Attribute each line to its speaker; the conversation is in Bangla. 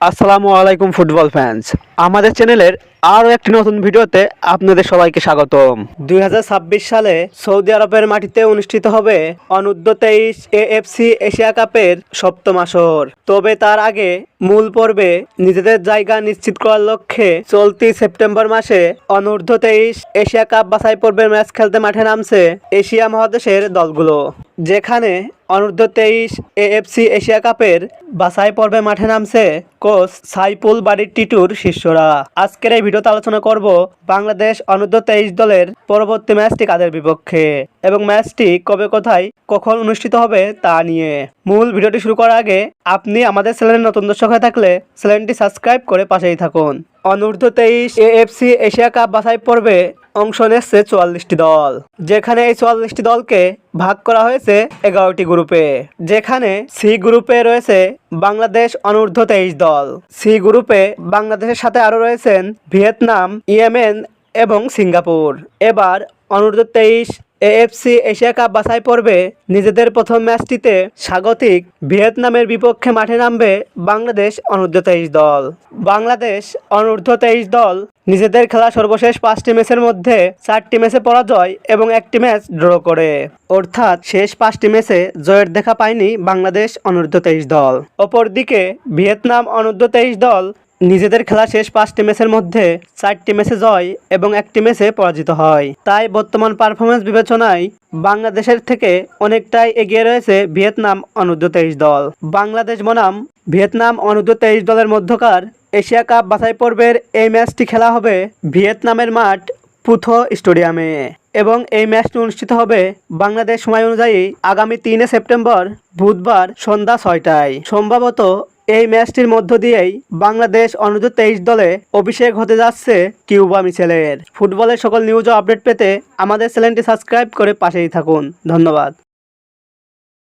Speaker 1: আসসালামু আলাইকুম ফুটবল ফ্যান্স আমাদের চ্যানেলের আরও একটি নতুন ভিডিওতে আপনাদের সবাইকে স্বাগতম। দুই হাজার ছাব্বিশ সালে সৌদি আরবের মাটিতে অনুষ্ঠিত হবে অনূর্ধ্ব তেইশ এএফসি এশিয়া কাপের সপ্তম আসর। তবে তার আগে মূল পর্বে নিজেদের জায়গা নিশ্চিত করার লক্ষ্যে চলতি সেপ্টেম্বর মাসে অনূর্ধ্ব তেইশ এশিয়া কাপ বাছাই পর্বের ম্যাচ খেলতে মাঠে নামছে এশিয়া মহাদেশের দলগুলো, যেখানে অনূর্ধ্ব তেইশ এএফসি এশিয়া কাপের বাছাই পর্বে মাঠে নামছে কোচ সাইপুল বাড়ির টিটুর শিষ্যরা। আজকের এই ভিডিওতে আলোচনা করব বাংলাদেশ অনূর্ধ্ব তেইশ দলের পরবর্তী ম্যাচটি কাদের বিপক্ষে এবং ম্যাচটি কবে কোথায়, কখন অনুষ্ঠিত হবে তা নিয়ে। মূল ভিডিওটি শুরু করার আগে আপনি আমাদের চ্যানেলের নতুন দর্শক হয়ে থাকলে চ্যানেলটি সাবস্ক্রাইব করে পাশেই থাকুন। অনূর্ধ্ব তেইশ এএফসি এশিয়া কাপ বাছাই পর্বে অংশ নিচ্ছে চুয়াল্লিশটি দল। যেখানে এই চুয়াল্লিশটি দলকে ভাগ করা হয়েছে এগারোটি গ্রুপে। যেখানে সি গ্রুপে রয়েছে বাংলাদেশ অনূর্ধ্ব তেইশ দল। সি গ্রুপে বাংলাদেশের সাথে আরও রয়েছেন ভিয়েতনাম, ইয়েমেন এবং সিঙ্গাপুর। এবার অনূর্ধ্ব তেইশ এএফসি এশিয়া কাপ বাছাই পর্বে নিজেদের প্রথম ম্যাচটিতে স্বাগতিক ভিয়েতনামের বিপক্ষে মাঠে নামবে বাংলাদেশ অনূর্ধ্ব তেইশ দল। বাংলাদেশ অনূর্ধ্ব তেইশ দল নিজেদের খেলা সর্বশেষ পাঁচটি ম্যাচের মধ্যে চারটি ম্যাচে পরাজয় এবং একটি ম্যাচ ড্র করে। অর্থাৎ শেষ পাঁচটি ম্যাচে জয়ের দেখা পায়নি বাংলাদেশ অনূর্ধ্ব তেইশ দল। অপরদিকে ভিয়েতনাম অনূর্ধ্ব তেইশ দল নিজেদের খেলা শেষ পাঁচটি ম্যাচের মধ্যে চারটি ম্যাচে জয় এবং একটি ম্যাচে পরাজিত হয়। তাই বর্তমান পারফরমেন্স বিবেচনায় বাংলাদেশের থেকে অনেকটাই এগিয়ে রয়েছে ভিয়েতনাম অনূর্ধ্ব তেইশ দল। বাংলাদেশ বনাম ভিয়েতনাম অনূর্ধ্ব তেইশ দলের মধ্যকার এশিয়া কাপ বাছাই পর্বের এই ম্যাচটি খেলা হবে ভিয়েতনামের মাঠ পুথো স্টেডিয়ামে এবং এই ম্যাচটি অনুষ্ঠিত হবে বাংলাদেশ সময় অনুযায়ী আগামী তিনে সেপ্টেম্বর বুধবার সন্ধ্যা ছয়টায়। সম্ভবত এই ম্যাচটির মধ্য দিয়েই বাংলাদেশ অনূর্ধ্ব তেইশ দলে অভিষেক হতে যাচ্ছে কিউবা মিছেলের ফুটবলের সকল নিউজ ও আপডেট পেতে আমাদের চ্যানেলটি সাবস্ক্রাইব করে পাশেই থাকুন। ধন্যবাদ।